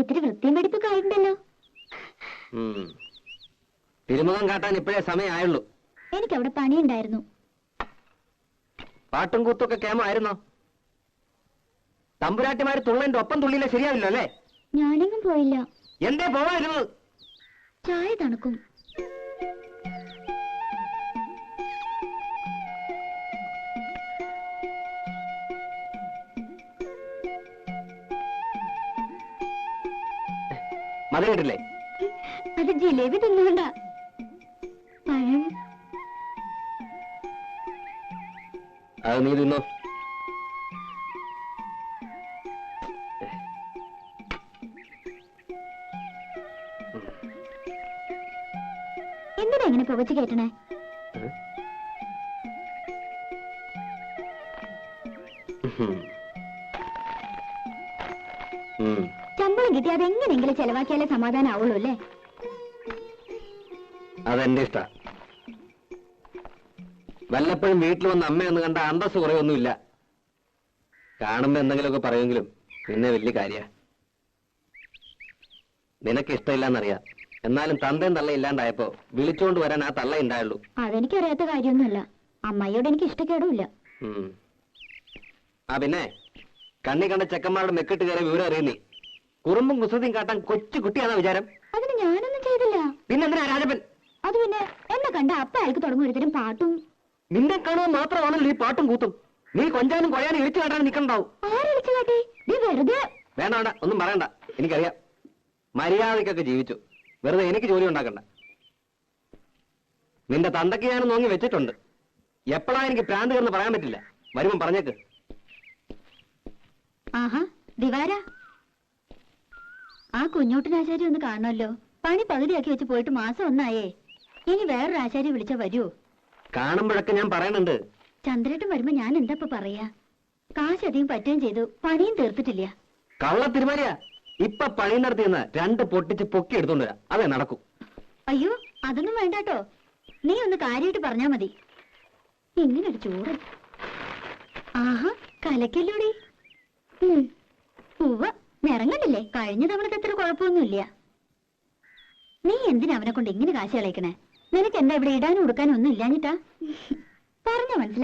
ഇത്തിരി വൃത്തിയും വെടിപ്പൊക്കെ ആയിട്ടുണ്ടല്ലോ. തിരുമുഖം കാട്ടാൻ ഇപ്പോഴേ സമയമായുള്ളൂ. എനിക്ക് അവിടെ പണിയുണ്ടായിരുന്നു. പാട്ടും കൂത്തൊക്കെ കേമായിരുന്നോ? തമ്പുരാട്ടിമാര് തുള്ളന്റെ ഒപ്പം തുള്ളിയില്ല ശരിയാവില്ല അല്ലേ ഞാനെങ്ങും പോയില്ല. എന്തേ പോവായിരുന്നു ചായ തണുക്കും. മതി കേട്ടില്ലേ അത് ജിലേബി തിന്നുകൊണ്ട. പഴം. അത് നീ തിന്നോ. എന്തിനാ ഇങ്ങനെ പുകച്ചു കയറ്റണേ ഉം. ശമ്പളം കിട്ടി അതെങ്ങനെങ്കിലും ചെലവാക്കിയാലേ സമാധാനം ആവുള്ളൂ അല്ലേ? അതെന്റെ ഇഷ്ട. വല്ലപ്പോഴും വീട്ടിൽ വന്ന് അമ്മയെന്ന് കണ്ട അന്തസ് കുറയൊന്നുമില്ല കാണുമ്പോ എന്തെങ്കിലുമൊക്കെ പറയുമെങ്കിലും പിന്നെ വലിയ കാര്യ. നിനക്ക് ഇഷ്ടമില്ലെന്നറിയാം. എന്നാലും തന്തയും തള്ള ഇല്ലാണ്ടായപ്പോ വിളിച്ചോണ്ട് വരാൻ ആ തള്ള ഉണ്ടായുള്ളൂ. അതെനിക്കറിയാത്ത കാര്യമൊന്നുമല്ല. അമ്മയോട് എനിക്ക് ഇഷ്ടക്കേടുമില്ല. ആ പിന്നെ കണ്ണി കണ്ട ചെക്കന്മാരുടെ മെക്കിട്ട് കയറിയ വിവരം അറിയുന്നേ. കുറുമ്പും കുസൃതിയും കാട്ടാൻ കൊച്ചു കുട്ടിയാണോ വിചാരം? അതിന് ഞാനൊന്നും ചെയ്തില്ല. പിന്നെന്തിനാ രാജപ്പൻ? അത് പിന്നെ എന്നെ കണ്ട അപ്പ അയാൾക്ക് തുടങ്ങും ഒരുതരം പാട്ടും. നിന്നെ കാണുക മാത്രമാണല്ലോ ഈ പാട്ടും കൂത്തും. നീ കൊഞ്ചാനും കൊയാനും ഇടിച്ചു കാട്ടാനും നിൽക്കണ്ടാവും ആരടിച്ചു കാട്ടി? നീ വെറുതെ വേണ്ട വേണ്ട ഒന്നും പറയണ്ട. എനിക്കറിയാം. മര്യാദക്കൊക്കെ ജീവിച്ചു. വെറുതെ എനിക്ക് ജോലി ഉണ്ടാക്കണ്ട. നിന്റെ തന്തയ്ക്ക് ഞാൻ നോങ്ങി വെച്ചിട്ടുണ്ട്. എപ്പോഴാ എനിക്ക് പ്രാന്ത് പറയാൻ പറ്റില്ല. വരുമ്പം പറഞ്ഞേക്ക്. ആഹാ ദിവാര. ആ കുഞ്ഞോട്ടനാശാരി ഒന്ന് കാണണല്ലോ പണി പകുതിയാക്കി വെച്ച് പോയിട്ട് മാസം ഒന്നായേ. ഇനി വേറൊരു ആശാരി വിളിച്ചാ വരൂ. കാണുമ്പോഴൊക്കെ ഞാൻ പറയണുണ്ട് ചന്ദ്രേട്ടൻ വരുമ്പോ ഞാൻ എന്താ ഇപ്പൊ പറയാ? കാശ് അധികം പറ്റുകയും ചെയ്തു. പണിയും തീർത്തിട്ടില്ല. കള്ള തിരുമലിയാ. ഇപ്പൊ പണി നടത്തിയെന്ന് രണ്ട് പൊട്ടിച്ച് പൊക്കി എടുത്തോണ്ട് വരാം. അതെ നടക്കും. അയ്യോ അതൊന്നും വേണ്ടാട്ടോ. നീ ഒന്ന് കാര്യമായിട്ട് പറഞ്ഞാ മതി. ഇങ്ങനൊരു ചൂട് ആഹാ കലക്കല്ലൂടി. ഉവ്വ. കഴിഞ്ഞ തവണത്തെ അത്ര കുഴപ്പമൊന്നുമില്ല. നീ എന്തിനാ അവനെ കൊണ്ട് ഇങ്ങനെ കാശ് കളയിക്കണേ? നിനക്ക് എന്താ ഇവിടെ ഇടാനും ഉടുക്കാനും ഒന്നും ഇല്ലാഞ്ഞിട്ടാ? പറഞ്ഞ മനസ്സിലാ